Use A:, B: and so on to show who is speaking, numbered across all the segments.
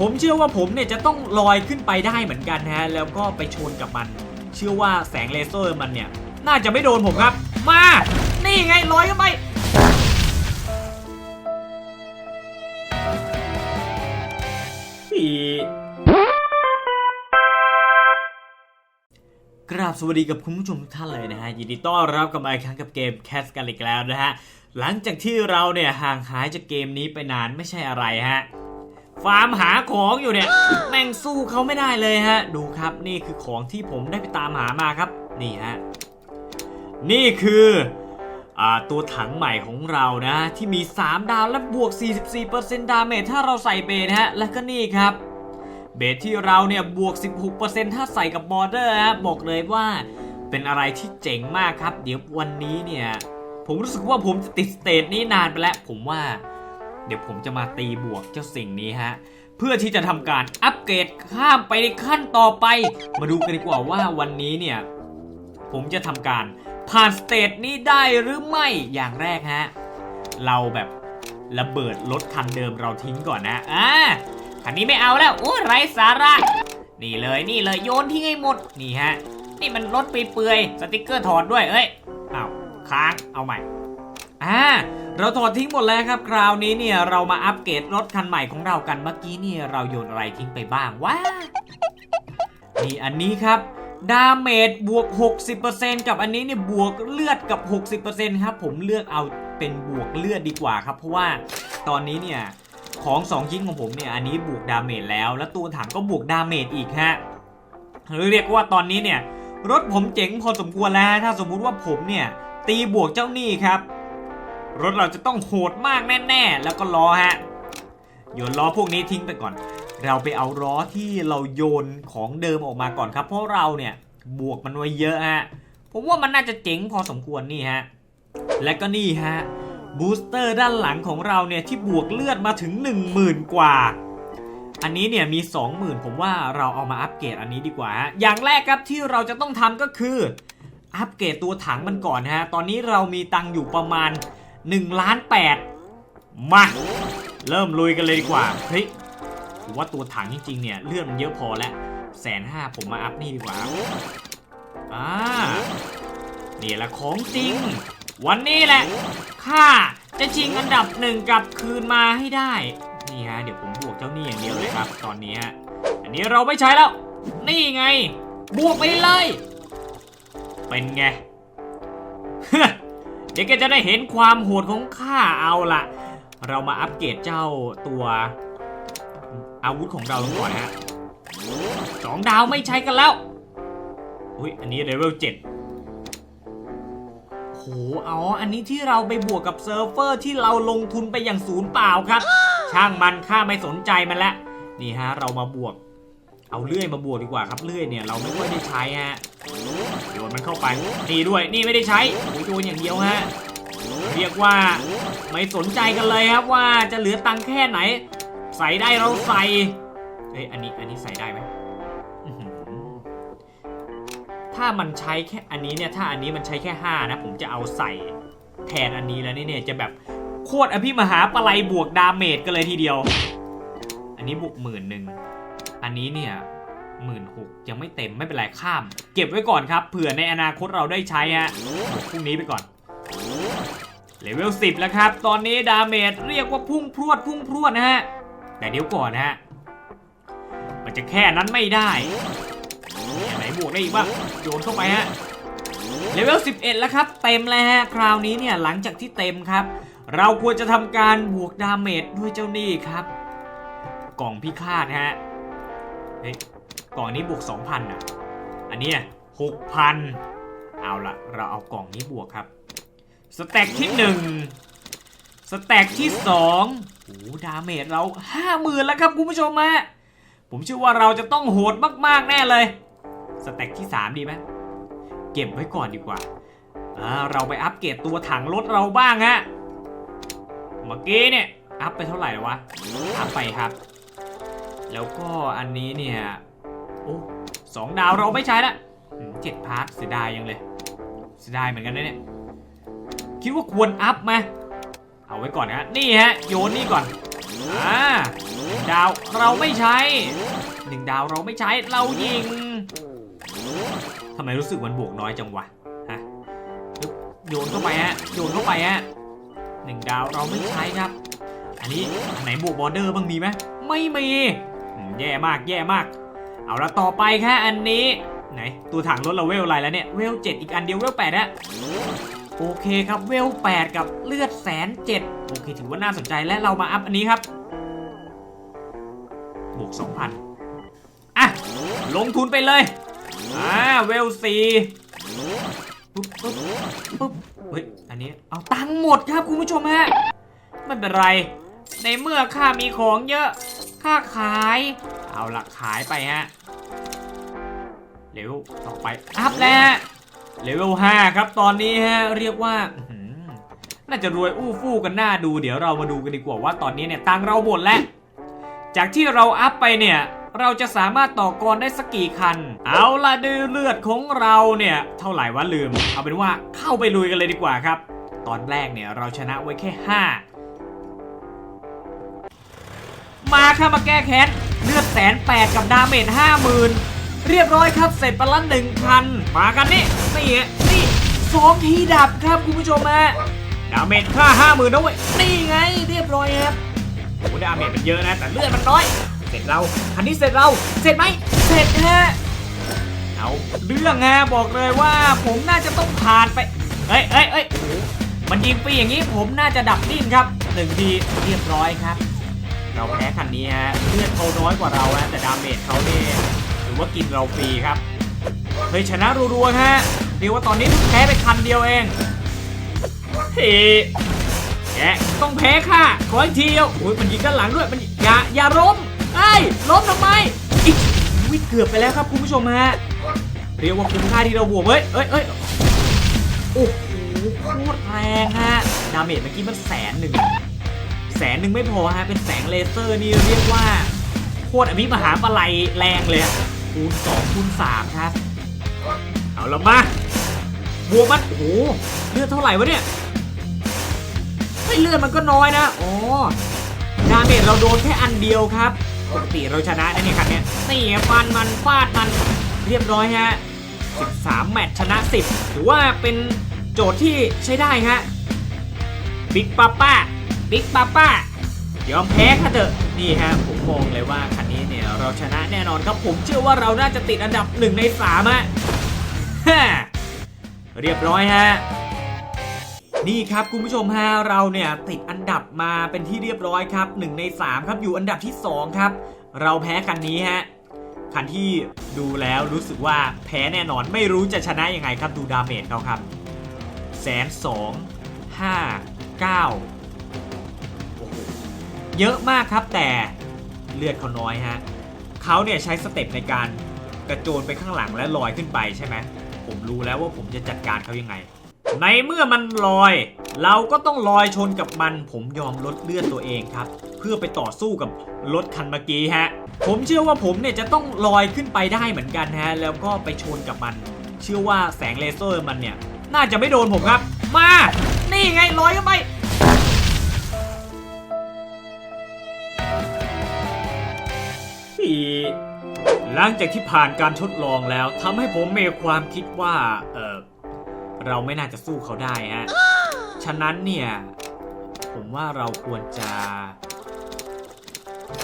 A: ผมเชื่อว่าผมเนี่ยจะต้องลอยขึ้นไปได้เหมือนกันฮะ แล้วก็ไปชนกับมัน เชื่อว่าแสงเลเซอร์มันเนี่ย น่าจะไม่โดนผมครับ มา นี่ไงลอยขึ้นไปพี่กราบสวัสดีกับคุณผู้ชมทุกท่านเลยนะฮะ ยินดีต้อนรับกลับมาอีกครั้งกับเกมแคสกันอีกแล้วนะฮะ หลังจากที่เราเนี่ยห่างหายจากเกมนี้ไปนานไม่ใช่อะไรฮะ ฟาร์มหาของอยู่เนี่ย แม่งสู้เขาไม่ได้เลยฮะ ดูครับนี่คือของที่ผมได้ไปตามหามาครับ นี่ฮะ นี่คืออตัวถังใหม่ของเรานะ ที่มี 3 ดาวและบวก 44%ดาเมจถ้าเราใส่เบสฮะ แล้วก็นี่ครับ เบสที่เราเนี่ยบวก 16%ถ้าใส่กับบอร์เดอร์ฮะ บอกเลยว่าเป็นอะไรที่เจ๋งมากครับ เดี๋ยววันนี้เนี่ย ผมรู้สึกว่าผมจะติดสเตจนี้นานไปแล้ว ผมว่า เดี๋ยวผมจะมาตีบวกเจ้าสิ่งนี้ฮะ เพื่อที่จะทำการอัปเกรดข้ามไปในขั้นต่อไป มาดูกันดีกว่าว่าวันนี้เนี่ย ผมจะทำการผ่านสเตจนี้ได้หรือไม่อย่างแรกฮะ เราแบบระเบิดรถคันเดิมเราทิ้งก่อนนะอ่าคันนี้ไม่เอาแล้วโอ้ไรสาระนี่เลยนี่เลยโยนทิ้งให้หมดนี่ฮะ นี่มันรถเปื่อยสติกเกอร์ถอดด้วยเอ้ยอ้าวค้างเอาใหม่อ่า เราถอดทิ้งหมดแล้วครับ คราวนี้เนี่ยเรามาอัปเกรดรถคันใหม่ของเรากันเมื่อกี้เนี่ยเราโยนอะไรทิ้งไปบ้างว้านี่อันนี้ครับดาเมจบวก 60%กับอันนี้เนี่ยบวกเลือดกับ 60%ครับ ผมเลือกเอาเป็นบวกเลือดดีกว่าครับ เพราะว่าตอนนี้เนี่ยของ2ชิ้นของผมเนี่ยอันนี้บวกดาเมจแล้ว แล้วตัวถังก็บวกดาเมจอีกฮะเรียกว่าตอนนี้เนี่ยรถผมเจ๋งพอสมควรแล้ว ถ้าสมมุติว่าผมเนี่ยตีบวกเจ้าหนี้ครับ รถเราจะต้องโหดมากแน่ๆ แล้วก็ล้อฮะ โยนล้อพวกนี้ทิ้งไปก่อน เราไปเอาล้อที่เราโยนของเดิมออกมาก่อนครับ เพราะเราเนี่ยบวกมันไว้เยอะฮะ ผมว่ามันน่าจะเจ๋งพอสมควรนี่ฮะ และก็นี่ฮะบูสเตอร์ด้านหลังของเราเนี่ยที่บวกเลือดมาถึง 10,000 กว่า อันนี้เนี่ยมี 20,000 ผมว่าเราเอามาอัปเกรดอันนี้ดีกว่าฮะ อย่างแรกครับที่เราจะต้องทำก็คืออัปเกรดตัวถังมันก่อนฮะ ตอนนี้เรามีตังอยู่ประมาณ 1ล้าน8มาเริ่มลุยกันเลยดีกว่าเฮ้ยผมว่าตัวถังจริงๆเนี่ยเลือดมันเยอะพอแล้วแสนห้าผมมาอัพนี่ดีกว่าอ่านี่แหละของจริง วันนี้แหละข้าจะชิงอันดับหนึ่งกลับคืนมาให้ได้ นี่ฮะเดี๋ยวผมบวกเจ้านี้อย่างเดียวเลยครับ ตอนนี้อันนี้เราไม่ใช้แล้ว นี่ไง บวกไปเลย เป็นไง เดี๋ยวแกจะได้เห็นความโหดของข้าเอาล่ะ เรามาอัปเกรดเจ้าตัว อาวุธของเราก่อนนะฮะสองดาวไม่ใช้กันแล้ว อุ้ยอันนี้เลเวลเจ็ดโหอ๋อ อันนี้ที่เราไปบวกกับเซิร์ฟเวอร์ที่เราลงทุนไปอย่างศูนย์เปล่าครับ ช่างมันข้าไม่สนใจมันละ นี่ฮะ เรามาบวก เอาเลื่อยมาบวกดีกว่าครับเลื่อยเนี่ยเราไม่ค่อยได้ใช้ฮะโยนมันเข้าไปนี่ด้วยนี่ไม่ได้ใช้โอ้ยโยนอย่างเดียวฮะเรียกว่าไม่สนใจกันเลยครับว่าจะเหลือตังค์แค่ไหน ใส่ได้เราใส่เฮ้ยอันนี้อันนี้ใส่ได้ไหมถ้ามันใช้แค่อันนี้เนี่ยถ้าอันนี้มันใช้แค่ 5 นะ ผมจะเอาใส่แทนอันนี้แล้วนี่เนี่ยจะแบบโคตรอภิมหาปลัยบวกดาเมจกันเลยทีเดียว อันนี้บวกหมื่นหนึ่ง อันนี้เนี่ยหมื่นหกยังไม่เต็มไม่เป็นไรข้าม เก็บไว้ก่อนครับเผื่อในอนาคตเราได้ใช้ฮะพรุ่งนี้ไปก่อนเลเวล10 แล้วครับ ตอนนี้ดาเมจเรียกว่าพุ่งพรวดพุ่งพรวดนะฮะ แต่เดี๋ยวก่อนนะฮะ มันจะแค่นั้นไม่ได้ไหนบวกได้อีกบ้างโยนเข้าไปฮะเลเวล11 แล้วครับ เต็มแล้วฮะ คราวนี้เนี่ยหลังจากที่เต็มครับ เราควรจะทำการบวกดาเมจด้วยเจ้านี่ครับ กล่องพิฆาตฮะ เฮ้ยกล่องนี้บวก2,000อะ อันนี้ย6,000เอาละเราเอากล่องนี้บวกครับสแต็กที่หนึ่งสแต็กที่สองโอ้ดาเมจเราห้าหมื่นแล้วครับคุณผู้ชมฮะผมเชื่อว่าเราจะต้องโหดมากๆแน่เลยสแต็กที่สามดีไหมเก็บไว้ก่อนดีกว่าอ่าเราไปอัปเกรดตัวถังรถเราบ้างฮะเมื่อกี้เนี่ยอัพไปเท่าไหร่วะอัพไปครับ แล้วก็อันนี้เนี่ย โอ้สองดาวเราไม่ใช้ละเจ็ดพาร์ทเสียดายยังเลย เสียดายเหมือนกันนะเนี่ย คิดว่าควรอัพไหมเอาไว้ก่อนนะนี่ฮะ โยนนี่ก่อนอ่าดาวเราไม่ใช้หนึ่งดาวเราไม่ใช้เรายิงทำไมรู้สึกมันบวกน้อยจังวะฮะโยนเข้าไปฮะโยนเข้าไปฮะหนึ่งดาวเราไม่ใช้ครับ อันนี้อันไหนบวกบอร์เดอร์บ้างมีไหมไม่มี แย่มากแย่มาก เอาละต่อไปแค่อันนี้ ไหน ตัวถังรถเราเวลอะไรแล้วเนี่ย เวลเจ็ดอีกอันเดียวเวลแปดนะโอเคครับเวลแปดกับเลือดแสนเจ็ดโอเคถือว่าน่าสนใจและเรามาอัพอันนี้ครับบวกสองพันอะ ลงทุนไปเลย อ่าเวลสี่ปุ๊บปุ๊บปุ๊บเฮ้ย อันนี้ เอาตังค์หมดครับคุณผู้ชมฮะ ไม่เป็นไร ในเมื่อข้ามีของเยอะข้าขาย เอาละขายไปฮะเลเวลต่อไปอัพแล้วเลเวล5ครับตอนนี้ฮะเรียกว่าน่าจะรวยอู้ฟู่กันหน้าดู เดี๋ยวเรามาดูกันดีกว่าว่าตอนนี้เนี่ยตังเราหมดแล้ว จากที่เราอัพไปเนี่ยเราจะสามารถต่อกรได้สักกี่คัน เอาละดือเลือดของเราเนี่ยเท่าไหร่วะลืม เอาเป็นว่าเข้าไปลุยกันเลยดีกว่าครับ ตอนแรกเนี่ยเราชนะไว้แค่ 5 มาค่ะมาแก้แค้นเลือดแสนแปดกับดาเมจห้าหมื่นเรียบร้อยครับเสร็จไปละหนึ่งพันมากันนี่นี่นี่สองทีดับครับคุณผู้ชมฮะดาเมจค่าห้าหมื่นนะเว้ยนี่ไงเรียบร้อยครับโอ้ดาเมจมันเยอะนะแต่เลือดมันน้อย เสร็จเราคันนี้เสร็จเราเสร็จไหมเสร็จฮะเอาเรื่องฮะบอกเลยว่าผมน่าจะต้องผ่านไปเอ้ยเอ้ยเอ้ยมันยิงปีอย่างนี้ผมน่าจะดับดิ้นครับหนึ่งทีเรียบร้อยครับ เราแพ้คันนี้ฮะเลือดเขาน้อยกว่าเราฮะแต่ดาเมจเขาเนี่ยถือว่ากินเราฟรีครับเฮ้ยชนะรัวๆฮะเรียกว่าตอนนี้แพ้ไปคันเดียวเองเฮ้แกต้องแพ้ค่ะขออีกทีเดียวโอ้ยมันยิงด้านหลังด้วยมันอย่าอย่าล้มไอ้ล้มทำไมอีกวิเกือบไปแล้วครับคุณผู้ชมฮะเรียกว่าคุ้มค่าที่เราบวกเฮ้ยเอ้ยเอ้ยโอ้โหโคตรแรงฮะดาเมจเมื่อกี้มันแสนหนึ่ง แสนหนึ่งไม่พอฮะเป็นแสงเลเซอร์นี่เรียกว่าโคตรอภิมหาปลัยแรงเลยอะคูณ2คูณ3ครับ เอาละมาบวกมันโอ้โหเลือดเท่าไหร่วะเนี่ยไอ้ยเลือดมันก็น้อยนะอ๋อดาเมจเราโดนแค่อันเดียวครับปกติเราชนะนะเนี่ยครับเนี่ยนี่ฟันมันฟาดมันเรียบร้อยฮะ13 แมตช์ชนะ 10 ถือว่าเป็นโจทย์ที่ใช้ได้ฮะบิ๊กป้าป้า บิ๊กป้าป้ายอมแพ้ค่ะเถอะนี่ฮะผมมองเลยว่าคันนี้เนี่ยเราชนะแน่นอนครับผมเชื่อว่าเราน่าจะติดอันดับหนึ่งในสามฮะฮ่าเรียบร้อยฮะนี่ครับคุณผู้ชมฮะเราเนี่ยติดอันดับมาเป็นที่เรียบร้อยครับหนึ่งในสามครับอยู่อันดับที่สองครับ เราแพ้คันนี้ฮะคันที่ดูแล้วรู้สึกว่าแพ้แน่นอนไม่รู้จะชนะยังไงครับดูดาเมจเขาครับแสนสองห้าเก้า เยอะมากครับแต่เลือดเขาน้อยฮะเขาเนี่ยใช้สเต็ปในการกระโจนไปข้างหลังและลอยขึ้นไปใช่ไหมผมรู้แล้วว่าผมจะจัดการเขายังไง ในเมื่อมันลอย เราก็ต้องลอยชนกับมัน ผมยอมลดเลือดตัวเองครับ เพื่อไปต่อสู้กับรถคันเมื่อกี้ฮะ ผมเชื่อว่าผมเนี่ยจะต้องลอยขึ้นไปได้เหมือนกันฮะ แล้วก็ไปชนกับมัน เชื่อว่าแสงเลเซอร์มันเนี่ย น่าจะไม่โดนผมครับ มา นี่ไงลอยขึ้นไป หลังจากที่ผ่านการทดลองแล้วทำให้ผมมีความคิดว่า เออเราไม่น่าจะสู้เขาได้ฮะ ฉะนั้นเนี่ย ผมว่าเราควรจะ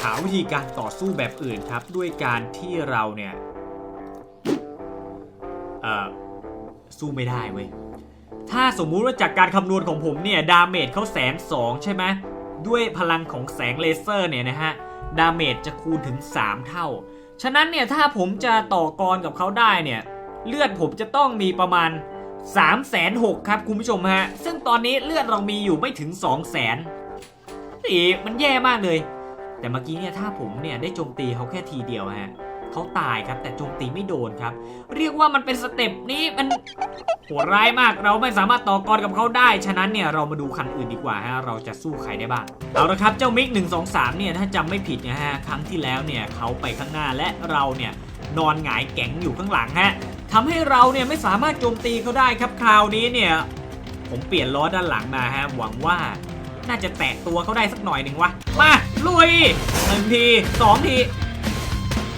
A: หาวิธีการต่อสู้แบบอื่นครับ ด้วยการที่เราเนี่ย เออสู้ไม่ได้เว้ย ถ้าสมมุติว่าจากการคำนวณของผมเนี่ย ดาเมจเขาแสนสองใช่ไหม ด้วยพลังของแสงเลเซอร์เนี่ยนะฮะ ดาเมจจะคูณถึง 3 เท่า ฉะนั้นเนี่ยถ้าผมจะต่อกรกับเขาได้เนี่ย เลือดผมจะต้องมีประมาณ 3 6 0 0 0ครับคุณผู้ชมฮะ ซึ่งตอนนี้เลือดเรามีอยู่ไม่ถึง 2 0 0 0 0 0อีมันแย่มากเลย แต่เมื่อกี้เนี่ยถ้าผมเนี่ยได้โจมตีเขาแค่ทีเดียวฮะ เขาตายครับ แต่โจมตีไม่โดนครับ เรียกว่ามันเป็นสเต็ปนี้มันโหดร้ายมากเราไม่สามารถต่อกรกับเขาได้ ฉะนั้นเนี่ยเรามาดูคันอื่นดีกว่าฮะเราจะสู้ใครได้บ้างเอาละครับเจ้ามิก1 2 3เนี่ยถ้าจำไม่ผิดนะฮะครั้งที่แล้วเนี่ยเขาไปข้างหน้าและเราเนี่ยนอนหงายแก๋งอยู่ข้างหลังฮะทำให้เราเนี่ยไม่สามารถโจมตีเขาได้ครับคราวนี้เนี่ยผมเปลี่ยนล้อด้านหลังมาฮะหวังว่าน่าจะแตะตัวเขาได้สักหน่อยหนึ่งวะมาลุยหนึ่งทีสองที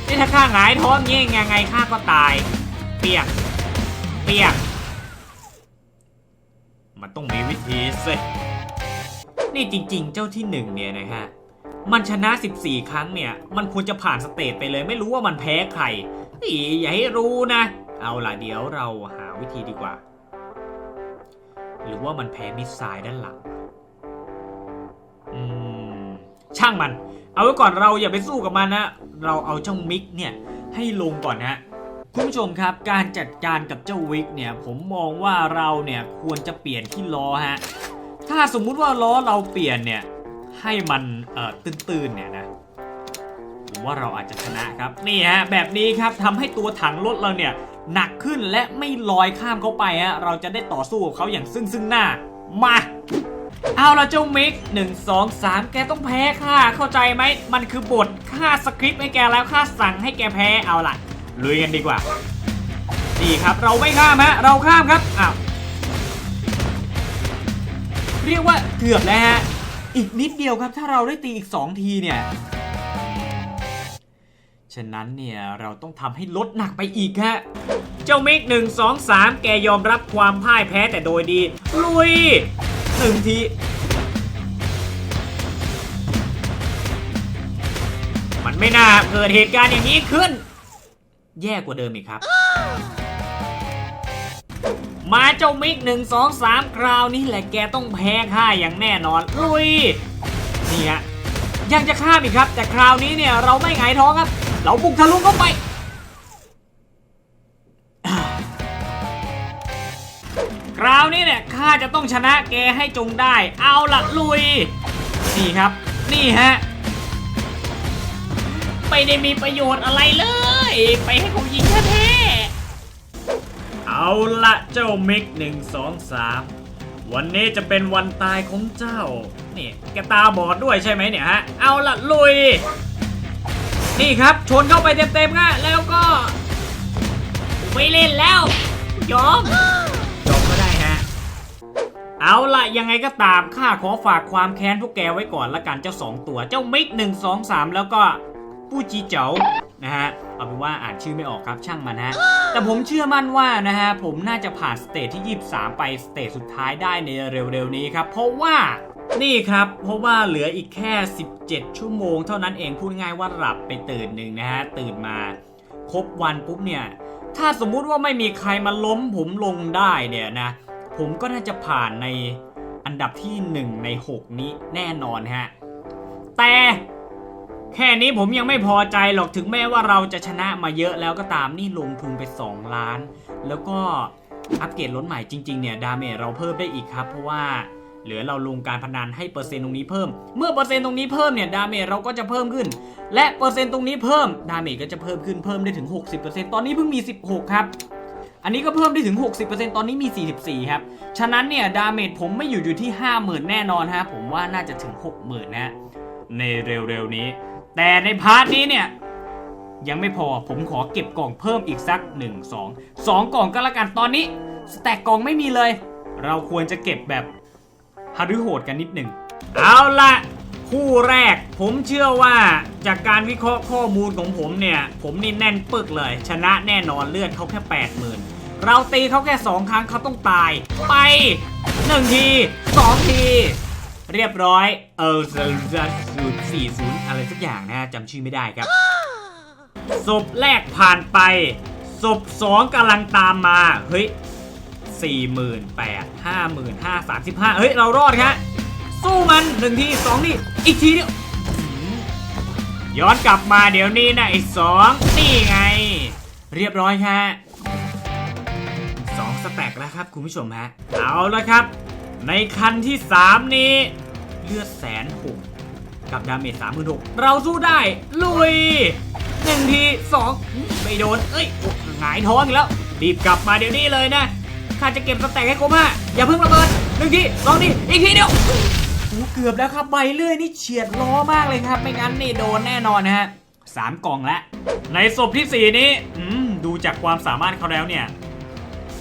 A: นี่ถ้าข้าหงายท้องเงี้ยยังไงข้าก็ตาย เปียก เปียก มันต้องมีวิธีสินี่จริง ๆ เจ้าที่หนึ่งเนี่ยนะฮะ มันชนะ 14 ครั้งเนี่ย มันควรจะผ่านสเตจไปเลย ไม่รู้ว่ามันแพ้ใครอีอย่าให้รู้นะ เอาล่ะเดี๋ยวเราหาวิธีดีกว่า หรือว่ามันแพ้มิสไซล์ด้านหลังอืม ช่างมัน เอาไว้ก่อนเราอย่าไปสู้กับมันนะ เราเอาเจ้ามิกเนี่ยให้ลงก่อนนะคุณผู้ชมครับการจัดการกับเจ้าวิกเนี่ยผมมองว่าเราเนี่ยควรจะเปลี่ยนที่ล้อฮะถ้าสมมุติว่าล้อเราเปลี่ยนเนี่ยให้มันเอ่อตื้นๆเนี่ยนะผมว่าเราอาจจะชนะครับนี่ฮะแบบนี้ครับทำให้ตัวถังรถเราเนี่ยหนักขึ้นและไม่ลอยข้ามเขาไปฮะเราจะได้ต่อสู้กับเขาอย่างซึ่งซึ่งหน้ามา เอาละเจ้ามิกหนึ่งสองสามแกต้องแพ้ข้าเข้าใจไหม มันคือบทค่าสคริปต์ให้แกแล้วข้าสั่งให้แกแพ้เอาล่ะลุยกันดีกว่านี่ครับเราไม่ข้ามฮะเราข้ามครับอ้าวเรียกว่าเกือบแล้วฮะอีกนิดเดียวครับถ้าเราได้ตีอีก 2 ทีเนี่ย ฉะนั้นเนี่ยเราต้องทำให้ลดหนักไปอีกฮะ เจ้ามิกหนึ่งสองสามแกยอมรับความพ่ายแพ้แต่โดยดี ลุยหนึ่งที ไม่น่าเกิดเหตุการณ์อย่างนี้ขึ้น แย่กว่าเดิมอีกครับ มาเจ้ามิกหนึ่งสองสามคราวนี้แหละแกต้องแพ้ข้าอย่างแน่นอน ลุย นี่ฮะยังจะข้ามอีกครับ แต่คราวนี้เนี่ยเราไม่หงายท้องครับ เราบุกทะลุเข้าไปคราวนี้เนี่ยข้าจะต้องชนะแกให้จงได้ เอาละลุย นี่ครับ นี่ฮะ ไม่ได้มีประโยชน์อะไรเลย ไปให้เขายิงแท้ๆเอาละเจ้ามิกหนึ่งสองสามวันนี้จะเป็นวันตายของเจ้า นี่แกตาบอดด้วยใช่ไหมเนี่ยฮะ เอาละลุย นี่ครับชนเข้าไปเต็มๆนะแล้วก็ไม่เล่นแล้วยอมยอมก็ได้ฮะ เอาละยังไงก็ตามข้าขอฝากความแค้นพวกแกไว้ก่อนละกันเจ้าสองตัวเจ้ามิกหนึ่งสองสามแล้วก็ ปู้จีเจ๋านะฮะเอาเป็นว่าอ่านชื่อไม่ออกครับช่างมันฮะแต่ผมเชื่อมั่นว่านะฮะผมน่าจะผ่านสเตจที่ 23 ไปสเตจสุดท้ายได้ในเร็วๆนี้ครับเพราะว่านี่ครับ เพราะว่าเหลืออีกแค่ 17 ชั่วโมง เท่านั้นเองพูดง่ายว่าหลับไปตื่นหนึ่งนะฮะตื่นมาครบวันปุ๊บเนี่ยถ้าสมมุติว่าไม่มีใครมาล้มผมลงได้เนี่ยนะผมก็น่าจะผ่านในอันดับที่ 1 ใน 6 นี้แน่นอนฮะแต่ แค่นี้ผมยังไม่พอใจหรอกถึงแม้ว่าเราจะชนะมาเยอะแล้วก็ตามนี่ลงทุนไป 2 ล้าน แล้วก็อัปเกรดรถใหม่จริง ๆ เนี่ยดาเมจเราเพิ่มได้อีกครับ เพราะว่าเหลือเราลงการพนันให้เปอร์เซ็นต์ตรงนี้เพิ่ม เมื่อเปอร์เซ็นต์ตรงนี้เพิ่มเนี่ยดาเมจเราก็จะเพิ่มขึ้น และเปอร์เซ็นต์ตรงนี้เพิ่มดาเมจก็จะเพิ่มขึ้นเพิ่มได้ถึง 60%ตอนนี้เพิ่งมี 16 ครับอันนี้ก็เพิ่มได้ถึง 60%ตอนนี้มี 44 ครับ ฉะนั้นเนี่ย ดาเมจผมไม่อยู่อยู่ที่ 50,000 แน่นอนฮะ ผมว่าน่าจะถึง 60,000 นะ ในเร็วๆนี้ แต่ในพาร์ทนี้เนี่ย ยังไม่พอผมขอเก็บกล่องเพิ่มอีกสัก 1 2 2 กล่องก็แล้วกันตอนนี้สแต็กกล่องไม่มีเลย เราควรจะเก็บแบบฮารุโหดกันนิดหนึ่งเอาละคู่แรกผมเชื่อว่าจากการวิเคราะห์ข้อมูลของผมเนี่ย ผมนี่แน่นปึกเลย ชนะแน่นอนเลือดเขาแค่ 80,000 เราตีเขาแค่ 2 ครั้งเขาต้องตาย ไป 1 ที 2 ที เรียบร้อยเออศูนย์สี่ศูนย์อะไรสักอย่างนะจำชื่อไม่ได้ครับศพแรกผ่านไปศพสองกำลังตามมาเฮ้ยสี่หมื่นแปดห้าหมื่นห้าสามสิบห้าเฮ้ยเรารอดครับสู้มันหนึ่งทีสองทีอีกทีเดียวย้อนกลับมาเดี๋ยวนี้นะไอ้สองนี่ไง เรียบร้อยฮะสองสแต็กแล้วครับคุณผู้ชมฮะเอาละครับ ในคันที่ 3 นี้ เลือดแสนหกกับดาเมจสามหมื่นหกเราสู้ได้ ลุยหนึ่งทีสองไม่โดน เอ้ยหงายท้องอีกแล้ว รีบกลับมาเดี๋ยวนี้เลยนะข้าจะเก็บสแต็กให้ครบห้าอย่าเพิ่งระเบิดหนึ่งทีสองทีอีกทีเดียวเกือบแล้วครับใบเลื่อยนี่เฉียดล้อมากเลยครับ ไม่งั้นนี่โดนแน่นอนนะฮะสามกล่องแล้ว ในศพที่สี่นี้อืมดูจากความสามารถเขาแล้วเนี่ย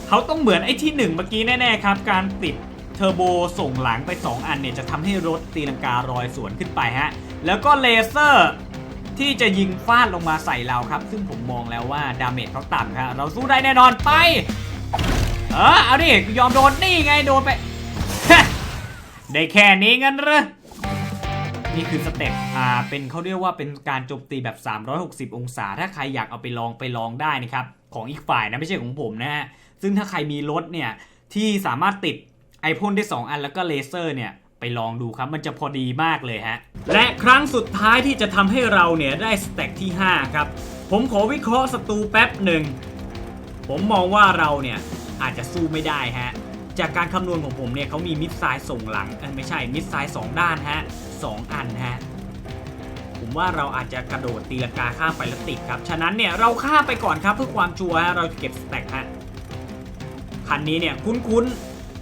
A: เขาต้องเหมือนไอ้ที่หนึ่งเมื่อกี้แน่ ๆ ครับ การติด เทอร์โบส่งหลังไป 2 อันเนี่ยจะทำให้รถตีลังการอยสวนขึ้นไปฮะ แล้วก็เลเซอร์ที่จะยิงฟาดลงมาใส่เราครับ ซึ่งผมมองแล้วว่าดาเมจเขาต่ำครับเราสู้ได้แน่นอนไป เออเอาดิยอมโดนนี่ไงโดนไป ได้แค่นี้งั้นเหรอนี่คือสเต็ป อ่า เป็นเขาเรียกว่าเป็นการโจมตีแบบ 360 องศา ถ้าใครอยากเอาไปลองไปลองได้นะครับ ของอีกฝ่ายนะไม่ใช่ของผมนะฮะ ซึ่งถ้าใครมีรถเนี่ย ที่สามารถติด ไอพ่นได้ 2 อันแล้วก็เลเซอร์เนี่ยไปลองดูครับมันจะพอดีมากเลยฮะ และครั้งสุดท้ายที่จะทำให้เราเนี่ยได้สเต็กที่ 5 ครับ ผมขอวิเคราะห์ศัตรูแป๊บหนึ่ง ผมมองว่าเราเนี่ยอาจจะสู้ไม่ได้ฮะ จากการคำนวณของผมเนี่ยเขามีมิดไซล์ส่งหลังไม่ใช่มิดไซล์สองด้านฮะสองอันฮะผมว่าเราอาจจะกระโดดตีลังกาข้ามไปแล้วติดครับ ฉะนั้นเนี่ยเราข้ามไปก่อนครับเพื่อความชัวร์ฮะเราเก็บสแต็กฮะคันนี้เนี่ยคุ้นคุ้น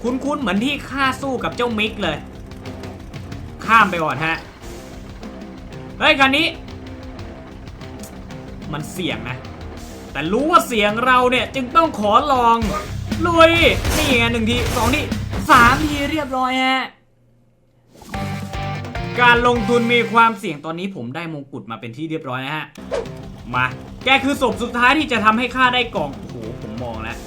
A: คุ้นๆเหมือนที่ข้าสู้กับเจ้ามิกเลย ข้ามไปก่อนฮะ เฮ้ยคันนี้ มันเสี่ยงนะ แต่รู้ว่าเสียงเราเนี่ยจึงต้องขอลองลุยนี่ไงหนึ่งทีสองทีสามทีเรียบร้อยฮะการลงทุนมีความเสี่ยงตอนนี้ผมได้มงกุฎมาเป็นที่เรียบร้อยนะฮะ มา แกคือศพสุดท้ายที่จะทำให้ข้าได้กล่อง โอ้โห ผมมองแล้ว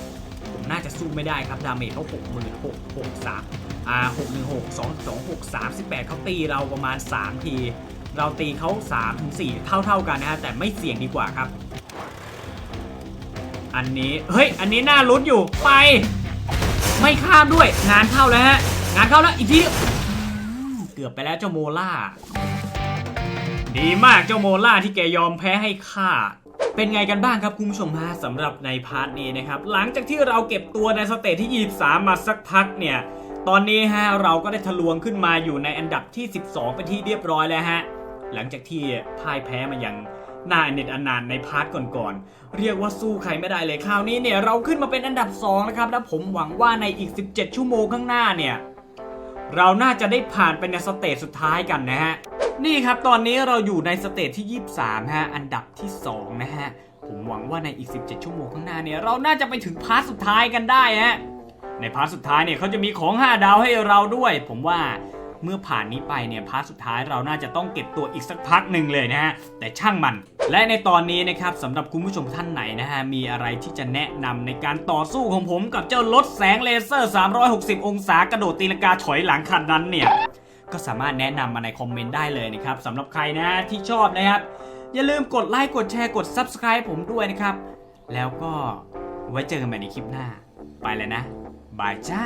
A: น่าจะสู้ไม่ได้ครับ ดาเมจเขาหกหมื่นหกหกสามอ่าหกหนึ่งหกสองสองหกสามสิบแปดเขาตีเราประมาณ3ที เราตีเขา3ถึง4เท่าเท่าๆกันนะฮะ แต่ไม่เสี่ยงดีกว่าครับ อันนี้ เฮ้ย อันนี้น่าลุ้นอยู่ ไป ไม่ข้ามด้วย งานเข้าแล้วฮะ งานเข้าแล้ว อีกที เกือบไปแล้วเจ้าโมล่า ดีมากเจ้าโมล่าที่แกยอมแพ้ให้ข้า เป็นไงกันบ้างครับคุณผู้ชมฮะสำหรับในพาร์ทนี้นะครับ หลังจากที่เราเก็บตัวในสเตจที่ 23 มาสักพักเนี่ยตอนนี้ฮะเราก็ได้ทะลวงขึ้นมาอยู่ในอันดับที่ 12 เป็นที่เรียบร้อยแล้วฮะหลังจากที่พ่ายแพ้มาอย่างน่าเนจอนาถในพาร์ทก่อนๆเรียกว่าสู้ใครไม่ได้เลยคราวนี้เนี่ยเราขึ้นมาเป็นอันดับ2นะครับและผมหวังว่าในอีก 17 ชั่วโมงข้างหน้าเนี่ย เราน่าจะได้ผ่านไปในสเตจสุดท้ายกันนะฮะ นี่ครับตอนนี้เราอยู่ในสเตจที่ 23 ฮะ อันดับที่ 2 นะฮะ ผมหวังว่าในอีก 17 ชั่วโมงข้างหน้าเนี่ย เราน่าจะไปถึงพาร์ทสุดท้ายกันได้ฮะ ในพาร์ทสุดท้ายเนี่ยเขาจะมีของ 5 ดาวให้เราด้วย ผมว่า เมื่อผ่านนี้ไปเนี่ยพาร์ทสุดท้ายเราน่าจะต้องเก็บตัวอีกสักพักหนึ่งเลยนะฮะแต่ช่างมัน และในตอนนี้นะครับสำหรับคุณผู้ชมท่านไหนนะฮะมีอะไรที่จะแนะนำในการต่อสู้ของผมกับเจ้ารถแสงเลเซอร์ 360 องศากระโดดตีลังกาถอยหลังคันนั้นเนี่ยก็สามารถแนะนำมาในคอมเมนต์ได้เลยนะครับสำหรับใครนะที่ชอบนะครับ อย่าลืมกดไลค์กดแชร์กด Subscribe ผมด้วยนะครับ แล้วก็ไว้เจอกันใหม่ในคลิปหน้า ไปเลยนะ บายจ้า